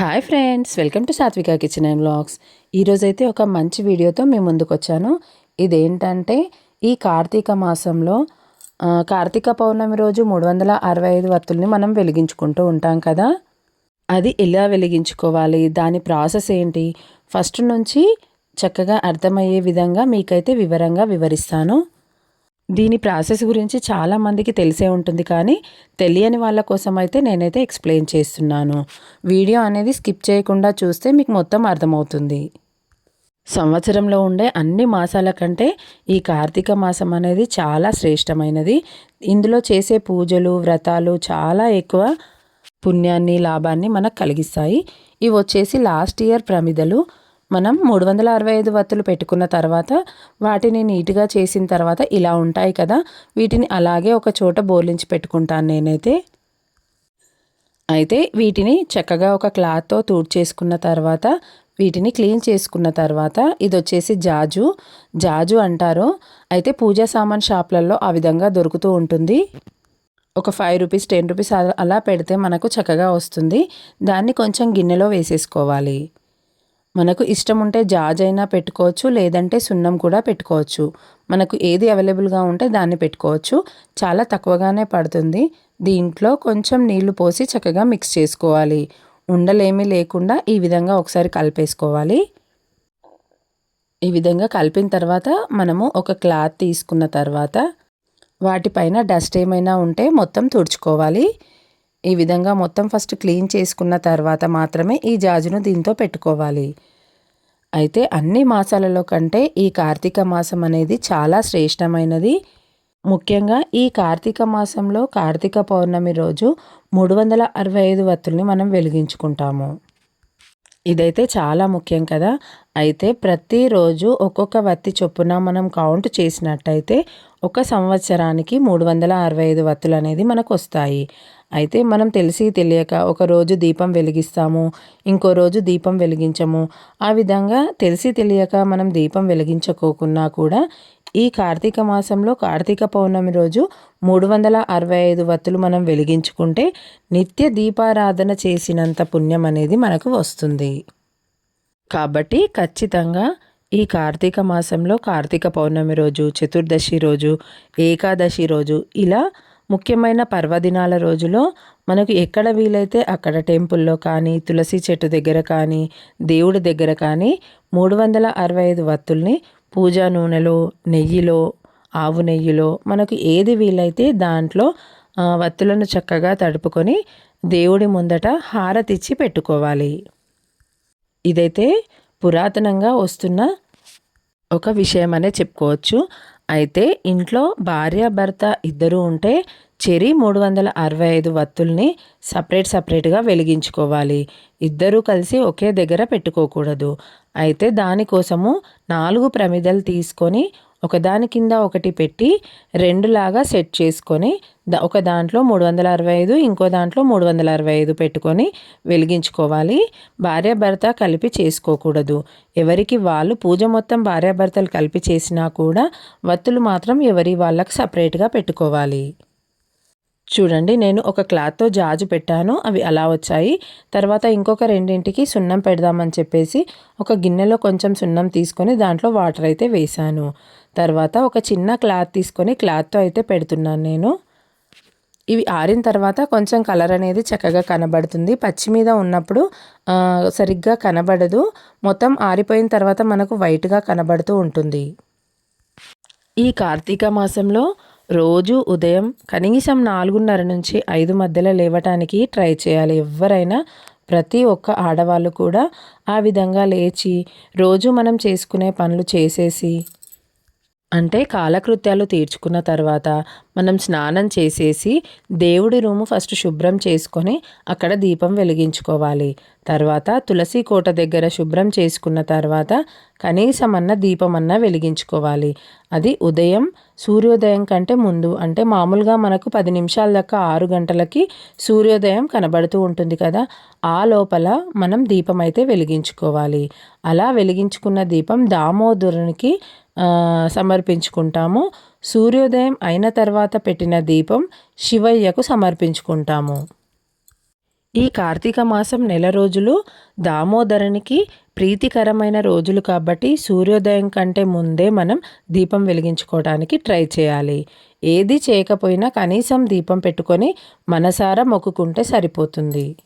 Hi friends welcome to Satvika kitchen and vlogs ఈరోజైతే ఒక మంచి వీడియోతో మేము ముందుకు వచ్చాను ఇదేంటంటే ఈ కార్తీక మాసంలో కార్తీక పౌర్ణమి రోజు మూడు వందల అరవై ఐదు వత్తుల్ని మనం వెలిగించుకుంటూ ఉంటాం కదా. అది ఎలా వెలిగించుకోవాలి? దాని ప్రాసెస్ ఏంటి? ఫస్ట్ నుంచి చక్కగా అర్థమయ్యే విధంగా మీకైతే వివరంగా వివరిస్తాను. దీని ప్రాసెస్ గురించి చాలా మందికి తెలిసే ఉంటుంది కానీ తెలియని వాళ్ళ కోసం అయితే నేనైతే ఎక్స్ప్లెయిన్ చేస్తున్నాను. వీడియో అనేది స్కిప్ చేయకుండా చూస్తే మీకు మొత్తం అర్థమవుతుంది. సంవత్సరంలో ఉండే అన్ని మాసాల కంటే ఈ కార్తీక మాసం అనేది చాలా శ్రేష్టమైనది. ఇందులో చేసే పూజలు వ్రతాలు చాలా ఎక్కువ పుణ్యాన్ని లాభాన్ని మనకు కలిగిస్తాయి. ఇవి వచ్చేసి లాస్ట్ ఇయర్ ప్రమిదలు. మనం మూడు వందల అరవై ఐదు వత్తులు పెట్టుకున్న తర్వాత వాటిని నీట్గా చేసిన తర్వాత ఇలా ఉంటాయి కదా వీటిని అలాగే ఒక చోట బోలించి పెట్టుకుంటాను నేనైతే. అయితే వీటిని చక్కగా ఒక క్లాత్తో చేసుకున్న తర్వాత వీటిని క్లీన్ చేసుకున్న తర్వాత ఇది వచ్చేసి జాజు. జాజు అంటారు. అయితే పూజా సామాన్ షాప్లలో ఆ విధంగా దొరుకుతూ ఉంటుంది. ఒక ఫైవ్ రూపీస్ టెన్ రూపీస్ అలా- అలా పెడితే మనకు చక్కగా వస్తుంది. దాన్ని కొంచెం గిన్నెలో వేసేసుకోవాలి. మనకు ఇష్టం ఉంటే జాజ్ అయినా పెట్టుకోవచ్చు లేదంటే సున్నం కూడా పెట్టుకోవచ్చు. మనకు ఏది అవైలబుల్గా ఉంటే దాన్ని పెట్టుకోవచ్చు. చాలా తక్కువగానే పడుతుంది. దీంట్లో కొంచెం నీళ్ళు పోసి చక్కగా మిక్స్ చేసుకోవాలి. ఉండలేమీ లేకుండా ఈ విధంగా ఒకసారి కలిపేసుకోవాలి. ఈ విధంగా కలిపిన తర్వాత మనము ఒక క్లాత్ తీసుకున్న తర్వాత వాటిపైన డస్ట్ ఏమైనా ఉంటే మొత్తం తుడుచుకోవాలి. ఈ విధంగా మొత్తం ఫస్ట్ క్లీన్ చేసుకున్న తర్వాత మాత్రమే ఈ జాజును దీంతో పెట్టుకోవాలి. అయితే అన్ని మాసాలలో కంటే ఈ కార్తీక మాసం అనేది చాలా శ్రేష్టమైనది. ముఖ్యంగా ఈ కార్తీక మాసంలో కార్తీక పౌర్ణమి రోజు మూడు వందల అరవై ఐదు వత్తుల్ని మనం వెలిగించుకుంటాము. ఇదైతే చాలా ముఖ్యం కదా. అయితే ప్రతిరోజు ఒక్కొక్క వత్తి చొప్పున మనం కౌంట్ చేసినట్టయితే ఒక సంవత్సరానికి మూడు వందల అరవై ఐదు వత్తులు అనేది మనకు వస్తాయి. అయితే మనం తెలిసి తెలియక ఒక రోజు దీపం వెలిగిస్తాము ఇంకో రోజు దీపం వెలిగించము. ఆ విధంగా తెలిసి తెలియక మనం దీపం వెలిగించకోకున్నా కూడా ఈ కార్తీక మాసంలో కార్తీక పౌర్ణమి రోజు మూడు వందల అరవై ఐదు వత్తులు మనం వెలిగించుకుంటే నిత్య దీపారాధన చేసినంత పుణ్యం అనేది మనకు వస్తుంది. కాబట్టి ఖచ్చితంగా ఈ కార్తీక మాసంలో కార్తీక పౌర్ణమి రోజు చతుర్దశి రోజు ఏకాదశి రోజు ఇలా ముఖ్యమైన పర్వదినాల రోజులో మనకు ఎక్కడ వీలైతే అక్కడ టెంపుల్లో కానీ తులసి చెట్టు దగ్గర కానీ దేవుడి దగ్గర కానీ మూడు వందల అరవై ఐదు వత్తుల్ని పూజా నూనెలో నెయ్యిలో ఆవు నెయ్యిలో మనకు ఏది వీలైతే దాంట్లో వత్తులను చక్కగా తడుపుకొని దేవుడి ముందట హారతిచ్చి పెట్టుకోవాలి. ఇదైతే పురాతనంగా వస్తున్న ఒక విషయం అనే చెప్పుకోవచ్చు. అయితే ఇంట్లో భార్య భర్త ఇద్దరు ఉంటే చెరి మూడు వందల అరవై ఐదు వత్తుల్ని సపరేట్ సపరేట్గా వెలిగించుకోవాలి. ఇద్దరూ కలిసి ఒకే దగ్గర పెట్టుకోకూడదు. అయితే దానికోసము నాలుగు ప్రమిదలు తీసుకొని ఒకదాని కింద ఒకటి పెట్టి రెండులాగా సెట్ చేసుకొని ద- ఒక దాంట్లో మూడు వందల అరవై ఐదు ఇంకో దాంట్లో మూడు వందల అరవై ఐదు పెట్టుకొని వెలిగించుకోవాలి. భార్యాభర్త కలిపి చేసుకోకూడదు. ఎవరికి వాళ్ళు పూజ మొత్తం భార్యాభర్తలు కలిపి చేసినా కూడా వత్తులు మాత్రం ఎవరి వాళ్ళకి సపరేట్గా పెట్టుకోవాలి. చూడండి నేను ఒక క్లాత్తో జాజు పెట్టాను అవి అలా వచ్చాయి. తర్వాత ఇంకొక రెండింటికి సున్నం పెడదామని చెప్పేసి ఒక గిన్నెలో కొంచెం సున్నం తీసుకొని దాంట్లో వాటర్ అయితే వేశాను. తర్వాత ఒక చిన్న క్లాత్ తీసుకొని క్లాత్తో అయితే పెడుతున్నాను నేను. ఇవి ఆరిన తర్వాత కొంచెం కలర్ అనేది చక్కగా కనబడుతుంది. పచ్చి మీద ఉన్నప్పుడు సరిగ్గా కనబడదు. మొత్తం ఆరిపోయిన తర్వాత మనకు వైట్గా కనబడుతూ ఉంటుంది. ఈ కార్తీక మాసంలో రోజు ఉదయం కనీసం నాలుగున్నర నుంచి ఐదు మధ్యలో లేవటానికి ట్రై చేయాలి. ఎవరైనా ప్రతి ఒక్క ఆడవాళ్ళు కూడా ఆ విధంగా లేచి రోజు మనం చేసుకునే పనులు చేసేసి అంటే కాలకృత్యాలు తీర్చుకున్న తర్వాత మనం స్నానం చేసేసి దేవుడి రూము ఫస్ట్ శుభ్రం చేసుకొని అక్కడ దీపం వెలిగించుకోవాలి. తర్వాత తులసి కోట దగ్గర శుభ్రం చేసుకున్న తర్వాత కనీసం అన్న దీపం వెలిగించుకోవాలి. అది ఉదయం సూర్యోదయం కంటే ముందు అంటే మామూలుగా మనకు పది నిమిషాల దాకా ఆరు గంటలకి సూర్యోదయం కనబడుతూ ఉంటుంది కదా ఆ లోపల మనం దీపం అయితే వెలిగించుకోవాలి. అలా వెలిగించుకున్న దీపం దామోదరునికి సమర్పించుకుంటాము. సూర్యోదయం అయిన తర్వాత పెట్టిన దీపం శివయ్యకు సమర్పించుకుంటాము. ఈ కార్తీక మాసం నెల రోజులు దామోదరునికి ప్రీతికరమైన రోజులు కాబట్టి సూర్యోదయం కంటే ముందే మనం దీపం వెలిగించుకోవడానికి ట్రై చేయాలి. ఏది చేయకపోయినా కనీసం దీపం పెట్టుకొని మనసారా మొక్కుకుంటే సరిపోతుంది.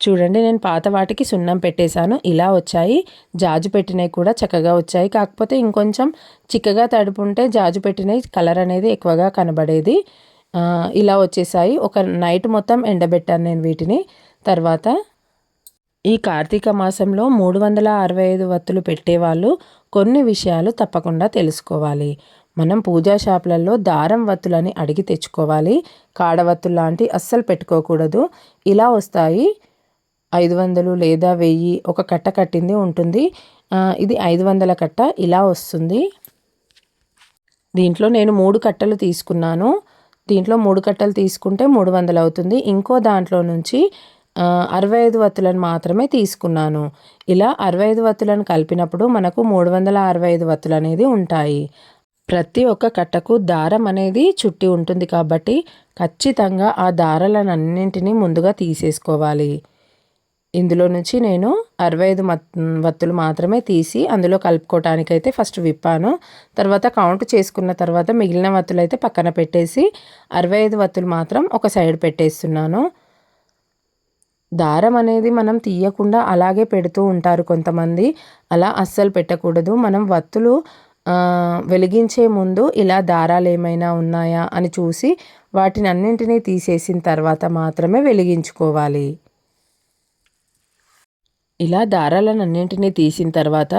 చూడండి నేను పాత వాటికి సున్నం పెట్టేశాను. ఇలా వచ్చాయి. జాజు పెట్టినవి కూడా చక్కగా వచ్చాయి. కాకపోతే ఇంకొంచెం చిక్కగా తడుపుంటే జాజు పెట్టినవి కలర్ అనేది ఎక్కువగా కనబడేది. ఇలా వచ్చేసాయి ఒక నైట్ మొత్తం ఎండబెట్టాను నేను వీటిని. తర్వాత ఈ కార్తీక మాసంలో మూడు వందల అరవై ఐదు వత్తులు పెట్టేవాళ్ళు కొన్ని విషయాలు తప్పకుండా తెలుసుకోవాలి. మనం పూజా షాపులలో దారం వత్తులని అడిగి తెచ్చుకోవాలి. కాడవత్తులు లాంటి అస్సలు పెట్టుకోకూడదు. ఇలా వస్తాయి. ఐదు వందలు లేదా వెయ్యి ఒక కట్ట కట్టింది ఉంటుంది. ఇది ఐదు వందల కట్ట ఇలా వస్తుంది. దీంట్లో నేను మూడు కట్టలు తీసుకున్నాను. దీంట్లో మూడు కట్టలు తీసుకుంటే మూడు వందలు అవుతుంది. ఇంకో దాంట్లో నుంచి అరవై ఐదు వత్తులను మాత్రమే తీసుకున్నాను. ఇలా అరవై ఐదు వత్తులను కలిపినప్పుడు మనకు మూడు వందల అరవై ఐదు వత్తులు అనేది ఉంటాయి. ప్రతి ఒక్క కట్టకు దారం అనేది చుట్టి ఉంటుంది కాబట్టి ఖచ్చితంగా ఆ దారాలన్నింటినీ ముందుగా తీసేసుకోవాలి. ఇందులో నుంచి నేను అరవై ఐదు వత్తులు మాత్రమే తీసి అందులో కలుపుకోవటానికైతే ఫస్ట్ విప్పాను. తర్వాత కౌంట్ చేసుకున్న తర్వాత మిగిలిన వత్తులు అయితే పక్కన పెట్టేసి అరవై ఐదు వత్తులు మాత్రం ఒక సైడ్ పెట్టేస్తున్నాను. దారం అనేది మనం తీయకుండా అలాగే పెడుతూ ఉంటారు కొంతమంది. అలా అస్సలు పెట్టకూడదు. మనం వత్తులు వెలిగించే ముందు ఇలా దారాలు ఏమైనా ఉన్నాయా అని చూసి వాటిని అన్నింటినీ తీసేసిన తర్వాత మాత్రమే వెలిగించుకోవాలి. ఇలా దారాలను అన్నింటినీ తీసిన తర్వాత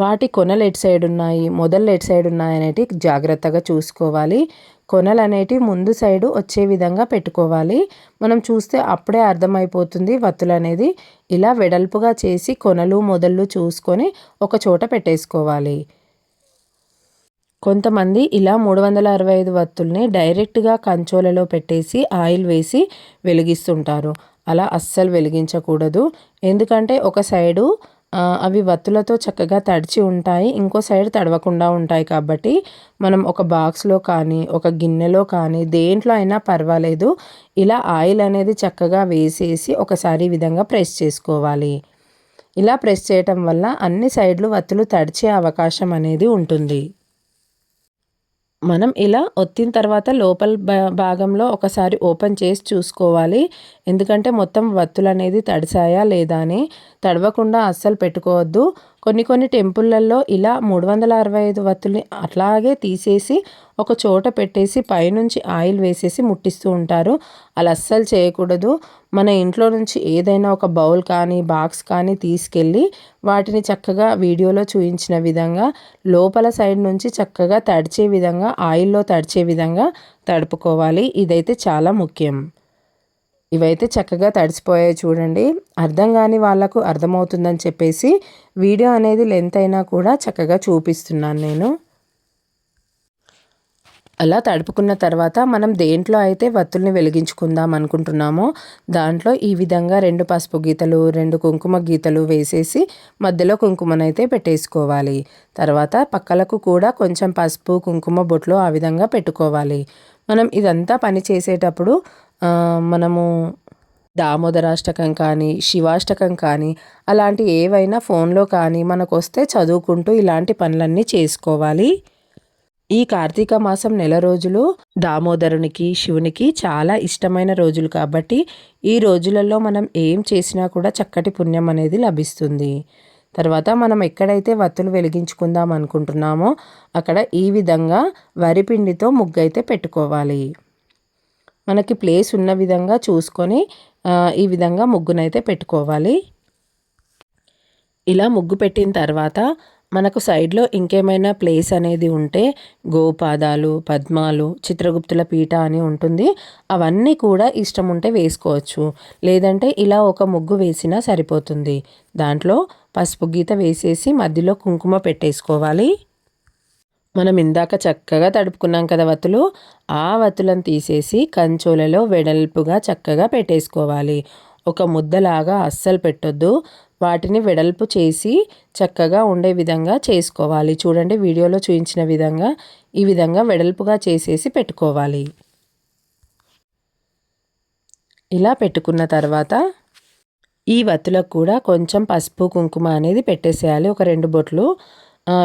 వాటి కొనలు ఎటు సైడ్ ఉన్నాయి మొదలు ఎటు సైడ్ ఉన్నాయి అనేటి జాగ్రత్తగా చూసుకోవాలి. కొనలు అనేటివి ముందు సైడు వచ్చే విధంగా పెట్టుకోవాలి. మనం చూస్తే అప్పుడే అర్థమైపోతుంది వత్తులు అనేది ఇలా వెడల్పుగా చేసి కొనలు మొదళ్ళు చూసుకొని ఒక చోట పెట్టేసుకోవాలి. కొంతమంది ఇలా మూడు వందల అరవై ఐదు వత్తుల్ని డైరెక్ట్గా కంచోలలో పెట్టేసి ఆయిల్ వేసి వెలిగిస్తుంటారు. అలా అస్సలు వెలిగించకూడదు. ఎందుకంటే ఒక సైడు అవి వత్తులతో చక్కగా తడిచి ఉంటాయి. ఇంకో సైడ్ తడవకుండా ఉంటాయి కాబట్టి మనం ఒక బాక్స్లో కానీ ఒక గిన్నెలో కానీ దేంట్లో అయినా పర్వాలేదు. ఇలా ఆయిల్ అనేది చక్కగా వేసేసి ఒకసారి ఈ విధంగా ప్రెస్ చేసుకోవాలి. ఇలా ప్రెస్ చేయటం వల్ల అన్ని సైడ్లు వత్తులు తడిచే అవకాశం అనేది ఉంటుంది. మనం ఇలా ఒత్తిన తర్వాత లోపల భాగంలో ఒకసారి ఓపెన్ చేసి చూసుకోవాలి. ఎందుకంటే మొత్తం వత్తులు అనేది తడిసాయా లేదా అని తడవకుండా అస్సలు పెట్టుకోవద్దు. కొన్ని కొన్ని టెంపుళ్ళల్లో ఇలా మూడు వందల అరవై ఐదు వత్తుల్ని అట్లాగే తీసేసి ఒక చోట పెట్టేసి పైనుంచి ఆయిల్ వేసేసి ముట్టిస్తూ ఉంటారు. అలా అస్సలు చేయకూడదు. మన ఇంట్లో నుంచి ఏదైనా ఒక బౌల్ కానీ బాక్స్ కానీ తీసుకెళ్ళి వాటిని చక్కగా వీడియోలో చూపించిన విధంగా లోపల సైడ్ నుంచి చక్కగా తడిచే విధంగా ఆయిల్లో తడిచే విధంగా తడుపుకోవాలి. ఇదైతే చాలా ముఖ్యం. ఇవైతే చక్కగా తడిసిపోయాయి చూడండి. అర్థం కాని వాళ్ళకు అర్థమవుతుందని చెప్పేసి వీడియో అనేది లెంత్ అయినా కూడా చక్కగా చూపిస్తున్నాను నేను. అలా తడుపుకున్న తర్వాత మనం దేంట్లో అయితే వత్తుల్ని వెలిగించుకుందాం అనుకుంటున్నామో దాంట్లో ఈ విధంగా రెండు పసుపు గీతలు రెండు కుంకుమ గీతలు వేసేసి మధ్యలో కుంకుమనైతే పెట్టేసుకోవాలి. తర్వాత పక్కలకు కూడా కొంచెం పసుపు కుంకుమ బొట్లు ఆ విధంగా పెట్టుకోవాలి. మనం ఇదంతా పని చేసేటప్పుడు మనము దామోదరాష్టకం కానీ శివాష్టకం కానీ అలాంటి ఏవైనా ఫోన్లో కానీ మనకు వస్తే చదువుకుంటూ ఇలాంటి పనులన్నీ చేసుకోవాలి. ఈ కార్తీక మాసం నెల రోజులు దామోదరునికి శివునికి చాలా ఇష్టమైన రోజులు కాబట్టి ఈ రోజులలో మనం ఏం చేసినా కూడా చక్కటి పుణ్యం అనేది లభిస్తుంది. తర్వాత మనం ఎక్కడైతే వత్తులు వెలిగించుకుందాం అనుకుంటున్నామో అక్కడ ఈ విధంగా వరిపిండితో ముగ్గైతే పెట్టుకోవాలి. మనకి ప్లేస్ ఉన్న విధంగా చూసుకొని ఈ విధంగా ముగ్గునైతే పెట్టుకోవాలి. ఇలా ముగ్గు పెట్టిన తర్వాత మనకు సైడ్లో ఇంకేమైనా ప్లేస్ అనేది ఉంటే గోపాదాలు పద్మాలు చిత్రగుప్తుల పీట అని ఉంటుంది. అవన్నీ కూడా ఇష్టం ఉంటే వేసుకోవచ్చు. లేదంటే ఇలా ఒక ముగ్గు వేసినా సరిపోతుంది. దాంట్లో పసుపు గీత వేసేసి మధ్యలో కుంకుమ పెట్టేసుకోవాలి. మనం ఇందాక చక్కగా తడుపుకున్నాం కదా వత్తులు ఆ వత్తులను తీసేసి కంచోలలో వెడల్పుగా చక్కగా పెట్టేసుకోవాలి. ఒక ముద్దలాగా అస్సలు పెట్టొద్దు. వాటిని వెడల్పు చేసి చక్కగా ఉండే విధంగా చేసుకోవాలి. చూడండి వీడియోలో చూపించిన విధంగా ఈ విధంగా వెడల్పుగా చేసేసి పెట్టుకోవాలి. ఇలా పెట్టుకున్న తర్వాత ఈ వత్తులకు కూడా కొంచెం పసుపు కుంకుమ అనేది పెట్టేసేయాలి. ఒక రెండు బొట్లు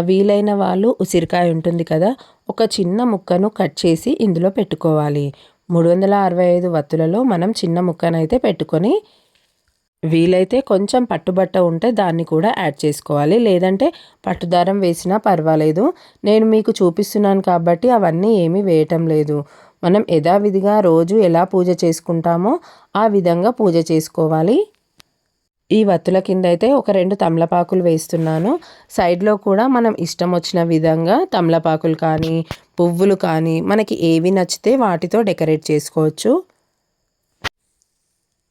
వీలైన వాళ్ళు ఉసిరికాయ ఉంటుంది కదా ఒక చిన్న ముక్కను కట్ చేసి ఇందులో పెట్టుకోవాలి. మూడు వందల అరవై ఐదు వత్తులలో మనం చిన్న ముక్కనైతే పెట్టుకొని వీలైతే కొంచెం పట్టుబట్ట ఉంటే దాన్ని కూడా యాడ్ చేసుకోవాలి. లేదంటే పట్టుదారం వేసినా పర్వాలేదు. నేను మీకు చూపిస్తున్నాను కాబట్టి అవన్నీ ఏమీ వేయటం లేదు. మనం యథావిధిగా రోజు ఎలా పూజ చేసుకుంటామో ఆ విధంగా పూజ చేసుకోవాలి. ఈ వత్తుల కింద అయితే ఒక రెండు తమలపాకులు వేస్తున్నాను. సైడ్లో కూడా మనం ఇష్టం వచ్చిన విధంగా తమలపాకులు కానీ పువ్వులు కానీ మనకి ఏవి నచ్చితే వాటితో డెకరేట్ చేసుకోవచ్చు.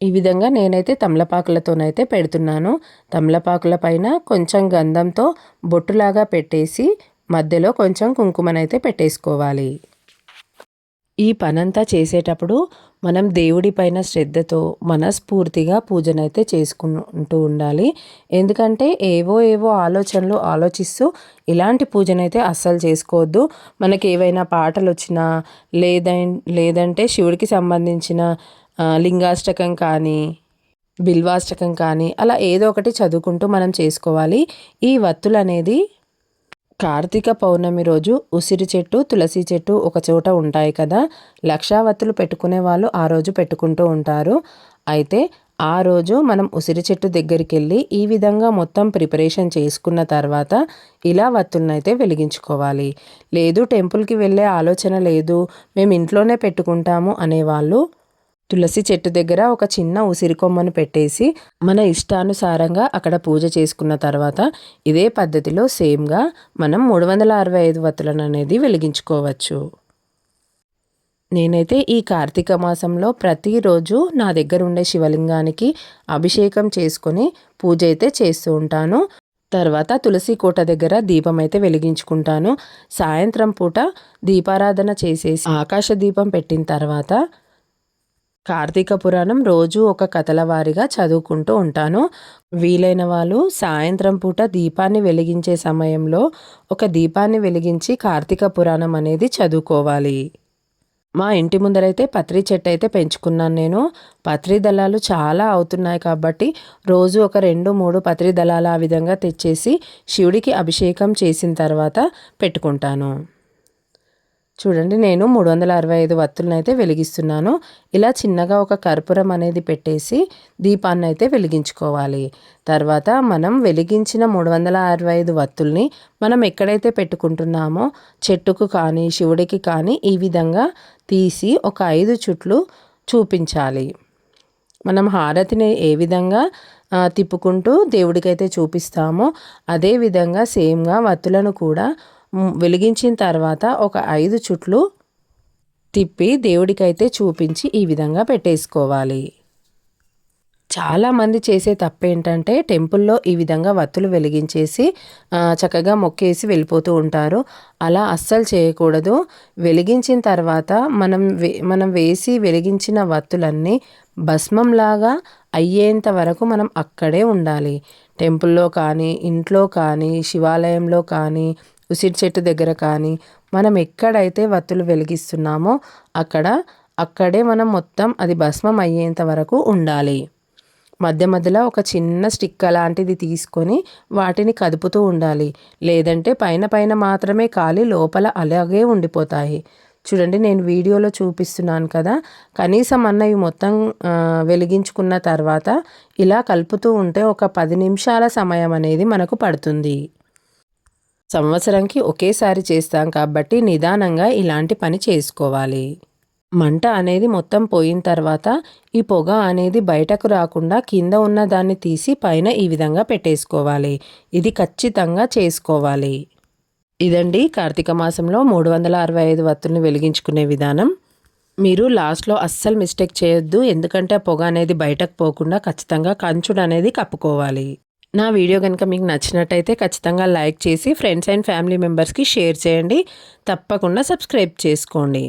ఈ విధంగా నేనైతే తమలపాకులతోనైతే పెడుతున్నాను. తమలపాకుల పైన కొంచెం గంధంతో బొట్టులాగా పెట్టేసి మధ్యలో కొంచెం కుంకుమనైతే పెట్టేసుకోవాలి. ఈ పనంతా చేసేటప్పుడు మనం దేవుడి పైన శ్రద్ధతో మనస్ఫూర్తిగా పూజనైతే చేసుకుంటూ ఉండాలి. ఎందుకంటే ఏవో ఏవో ఆలోచనలు ఆలోచిస్తూ ఇలాంటి పూజనైతే అస్సలు చేసుకోవద్దు. మనకి ఏవైనా పాటలు వచ్చినా లేదం లేదంటే శివుడికి సంబంధించిన లింగాష్టకం కానీ బిల్వాష్టకం కానీ అలా ఏదో ఒకటి చదువుకుంటూ మనం చేసుకోవాలి. ఈ వత్తులు అనేది కార్తీక పౌర్ణమి రోజు ఉసిరి చెట్టు తులసి చెట్టు ఒక చోట ఉంటాయి కదా. లక్షావత్తులు పెట్టుకునే వాళ్ళు ఆ రోజు పెట్టుకుంటూ ఉంటారు. అయితే ఆ రోజు మనం ఉసిరి చెట్టు దగ్గరికి వెళ్ళి ఈ విధంగా మొత్తం ప్రిపరేషన్ చేసుకున్న తర్వాత ఇలా వత్తులనైతే వెలిగించుకోవాలి. లేదు టెంపుల్కి వెళ్ళే ఆలోచన లేదు మేము ఇంట్లోనే పెట్టుకుంటాము అనేవాళ్ళు తులసి చెట్టు దగ్గర ఒక చిన్న ఉసిరి కొమ్మను పెట్టేసి మన ఇష్టానుసారంగా అక్కడ పూజ చేసుకున్న తర్వాత ఇదే పద్ధతిలో సేమ్గా మనం మూడు వందల అరవై ఐదు వత్తులను అనేది వెలిగించుకోవచ్చు. నేనైతే ఈ కార్తీక మాసంలో ప్రతిరోజు నా దగ్గర ఉండే శివలింగానికి అభిషేకం చేసుకొని పూజ అయితే చేస్తూ ఉంటాను. తర్వాత తులసి కోట దగ్గర దీపం అయితే వెలిగించుకుంటాను. సాయంత్రం పూట దీపారాధన చేసేసి ఆకాశ దీపం పెట్టిన తర్వాత కార్తీక పురాణం రోజు ఒక కథల వారిగా చదువుకుంటూ ఉంటాను. వీలైన వాళ్ళు సాయంత్రం పూట దీపాన్ని వెలిగించే సమయంలో ఒక దీపాన్ని వెలిగించి కార్తీక పురాణం అనేది చదువుకోవాలి. మా ఇంటి ముందరైతే పత్రి చెట్టు అయితే పెంచుకున్నాను నేను. పత్రి దళాలు చాలా అవుతున్నాయి కాబట్టి రోజు ఒక రెండు మూడు పత్రి దళాలు ఆ విధంగా తెచ్చేసి శివుడికి అభిషేకం చేసిన తర్వాత పెట్టుకుంటాను. చూడండి నేను మూడు వందల అరవై ఐదు వత్తులను అయితే వెలిగిస్తున్నాను. ఇలా చిన్నగా ఒక కర్పూరం అనేది పెట్టేసి దీపాన్ని అయితే వెలిగించుకోవాలి. తర్వాత మనం వెలిగించిన మూడు వందల అరవై ఐదు వత్తుల్ని మనం ఎక్కడైతే పెట్టుకుంటున్నామో చెట్టుకు కానీ శివుడికి కానీ ఈ విధంగా తీసి ఒక ఐదు చుట్లు చూపించాలి. మనం హారతిని ఏ విధంగా తిప్పుకుంటూ దేవుడికైతే చూపిస్తామో అదే విధంగా సేమ్గా వత్తులను కూడా వెలిగించిన తర్వాత ఒక ఐదు చుట్లు తిప్పి దేవుడికైతే చూపించి ఈ విధంగా పెట్టేసుకోవాలి. చాలామంది చేసే తప్పు ఏంటంటే టెంపుల్లో ఈ విధంగా వత్తులు వెలిగించేసి చక్కగా మొక్కేసి వెళ్ళిపోతూ ఉంటారు. అలా అస్సలు చేయకూడదు. వెలిగించిన తర్వాత మనం వే మనం వేసి వెలిగించిన వత్తులన్నీ భస్మంలాగా అయ్యేంత వరకు మనం అక్కడే ఉండాలి. టెంపుల్లో కానీ ఇంట్లో కానీ శివాలయంలో కానీ ఉసిరి చెట్టు దగ్గర కానీ మనం ఎక్కడైతే వత్తులు వెలిగిస్తున్నామో అక్కడ అక్కడే మనం మొత్తం అది భస్మం అయ్యేంత వరకు ఉండాలి. మధ్య మధ్యలో ఒక చిన్న స్టిక్ అలాంటిది తీసుకొని వాటిని కదుపుతూ ఉండాలి. లేదంటే పైన పైన మాత్రమే కాలి లోపల అలాగే ఉండిపోతాయి. చూడండి నేను వీడియోలో చూపిస్తున్నాను కదా. కనీసం అన్నవి మొత్తం వెలిగించుకున్న తర్వాత ఇలా కలుపుతూ ఉంటే ఒక పది నిమిషాల సమయం అనేది మనకు పడుతుంది. సంవత్సరంకి ఒకేసారి చేస్తాం కాబట్టి నిదానంగా ఇలాంటి పని చేసుకోవాలి. మంట అనేది మొత్తం పోయిన తర్వాత ఈ పొగ అనేది బయటకు రాకుండా కింద ఉన్న దాన్ని తీసి పైన ఈ విధంగా పెట్టేసుకోవాలి. ఇది ఖచ్చితంగా చేసుకోవాలి. ఇదండి కార్తీక మాసంలో మూడు వందల అరవై ఐదు వత్తుల్ని వెలిగించుకునే విధానం. మీరు లాస్ట్లో అస్సలు మిస్టేక్ చేయొద్దు ఎందుకంటే పొగ అనేది బయటకు పోకుండా ఖచ్చితంగా కంచుడు అనేది కప్పుకోవాలి. నా వీడియో కనుక మీకు నచ్చినట్టయితే ఖచ్చితంగా లైక్ చేసి ఫ్రెండ్స్ అండ్ ఫ్యామిలీ మెంబర్స్కి షేర్ చేయండి. తప్పకుండా సబ్స్క్రైబ్ చేసుకోండి.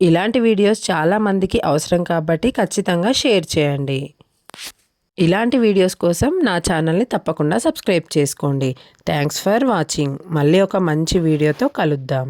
ఇలాంటి వీడియోస్ చాలామందికి అవసరం కాబట్టి ఖచ్చితంగా షేర్ చేయండి. ఇలాంటి వీడియోస్ కోసం నా ఛానల్ని తప్పకుండా సబ్స్క్రైబ్ చేసుకోండి. Thanks for watching. మళ్ళీ ఒక మంచి వీడియోతో కలుద్దాం.